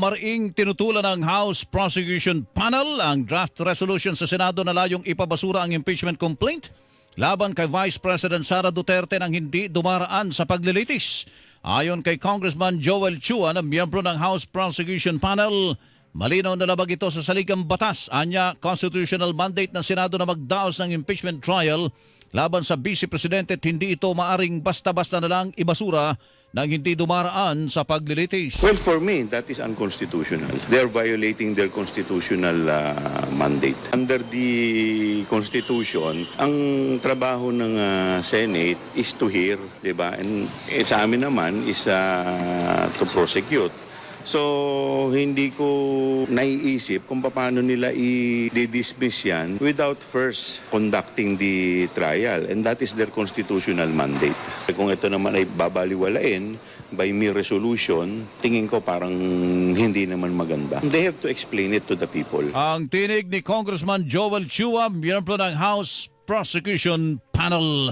Maring tinutulan ng House Prosecution Panel ang draft resolution sa Senado na layong ipabasura ang impeachment complaint laban kay Vice President Sara Duterte nang hindi dumaraan sa paglilitis. Ayon kay Congressman Joel Chua na miyembro ng House Prosecution Panel, malinaw na labag ito sa saligang batas. Anya, constitutional mandate ng Senado na magdaos ng impeachment trial laban sa Vice Presidente at hindi ito maaring basta-basta na lang ibasura nang hindi dumaraan sa paglilitis. Well, for me, that is unconstitutional. They are violating their constitutional uh, mandate. Under the Constitution, ang trabaho ng uh, Senate is to hear, di ba? And eh, sa amin naman is uh, to prosecute. So, hindi ko naiisip kung paano nila i-dismiss yan without first conducting the trial. And that is their constitutional mandate. Kung ito naman ay babaliwalain by mere resolution, tingin ko parang hindi naman maganda. They have to explain it to the people. Ang tinig ni Congressman Joel Chua, miyembro ng House Prosecution Panel.